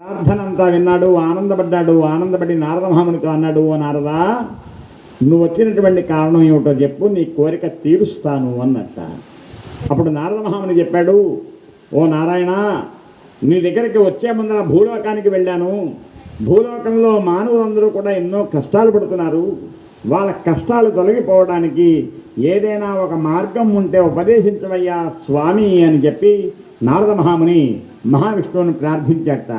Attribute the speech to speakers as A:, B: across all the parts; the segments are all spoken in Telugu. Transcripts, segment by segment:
A: ప్రార్థనంతా విన్నాడు ఆనందపడ్డాడు ఆనందపడి నారద మహామునితో అన్నాడు ఓ నారదా నువ్వు వచ్చినటువంటి కారణం ఏమిటో చెప్పు నీ కోరిక తీరుస్తాను అన్నట్ట. అప్పుడు నారద మహాముని చెప్పాడు ఓ నారాయణ నీ దగ్గరికి వచ్చే ముందర భూలోకానికి వెళ్ళాను. భూలోకంలో మానవులందరూ కూడా ఎన్నో కష్టాలు పడుతున్నారు. వాళ్ళ కష్టాలు తొలగిపోవడానికి ఏదైనా ఒక మార్గం ఉంటే ఉపదేశించవయ్యా స్వామి అని చెప్పి నారద మహాముని మహావిష్ణువుని ప్రార్థించాట.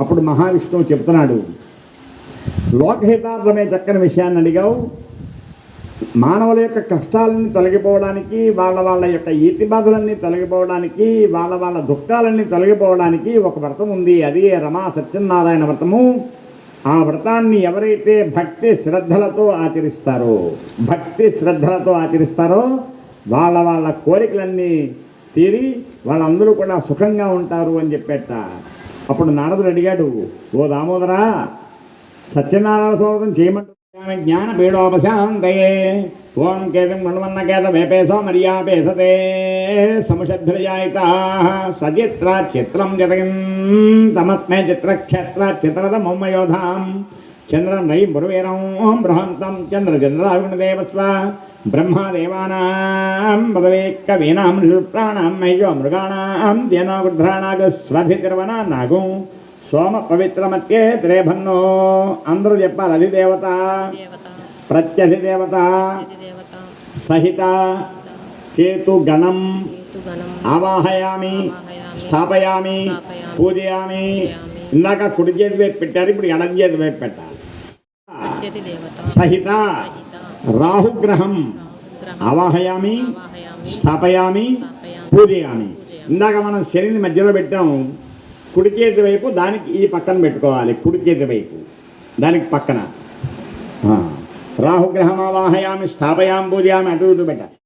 A: అప్పుడు మహావిష్ణువు చెప్తున్నాడు లోకహితార్థమే చక్కని విషయాన్ని అడిగావు. మానవుల యొక్క కష్టాలన్నీ తొలగిపోవడానికి వాళ్ళ వాళ్ళ యొక్క ఈతి బాధలన్నీ తొలగిపోవడానికి వాళ్ళ వాళ్ళ దుఃఖాలన్నీ తొలగిపోవడానికి ఒక వ్రతం ఉంది. అది రమా సత్యనారాయణ వ్రతము. ఆ వ్రతాన్ని ఎవరైతే భక్తి శ్రద్ధలతో ఆచరిస్తారో భక్తి శ్రద్ధలతో ఆచరిస్తారో వాళ్ళ వాళ్ళ కోరికలన్నీ తీరి వాళ్ళందరూ కూడా సుఖంగా ఉంటారు అని చెప్పేట. అప్పుడు నారదుడు అడిగాడు ఓ దామోదరా సత్యనారాయణ స్వాగతం చేయమంటే జ్ఞాన పీడోపశాంతయే ఓం కేతం మణవన్న కేత వేపేసో మర్యాపేసతే సముషద్రజాయిత సచిత్ర చిత్రం జతగిం తమస్మే చిత్రక్షేత్ర చిత్రద మౌమయోధాం చంద్రం రై మురువీరం బృహంతం చంద్రచంద్రాగుణదేవస్వ బ్రహ్మదేవానాం పదవే కవీనాం ప్రాణాం మయ్యో మృగాణాం ధ్యానాగుధ్రాణాగు స్వభితిర్వన నాగు సోమ పవిత్రమత్యే త్రేభన్నో అందరూ చెప్పాలి అధిదేవత
B: దేవత
A: ప్రత్యధిదేవత
B: దేవత
A: సహిత కేతు గణం
B: కేతుగణం.
A: ఆవాహయామి స్థాపయామి పూజయామి. ఇందాక కుడి చేతి వైపు పెట్టారు ఇప్పుడు ఎడం చేతి వైపు పెట్టాలి. సహిత రాహుగ్రహం
B: గ్రహం
A: ఆవాహయామి స్థాపయామి పూజయామి. ఇందాక మనం శనిని మధ్యలో పెట్టాము కుడి చేతి వైపు దానికి ఈ పక్కన పెట్టుకోవాలి కుడి చేతి వైపు. దానికి పక్కన. రాహుగ్రహం ఆవాహయామి స్థాపయాం పూజయామి అటు ఇటు పెట్టాలి.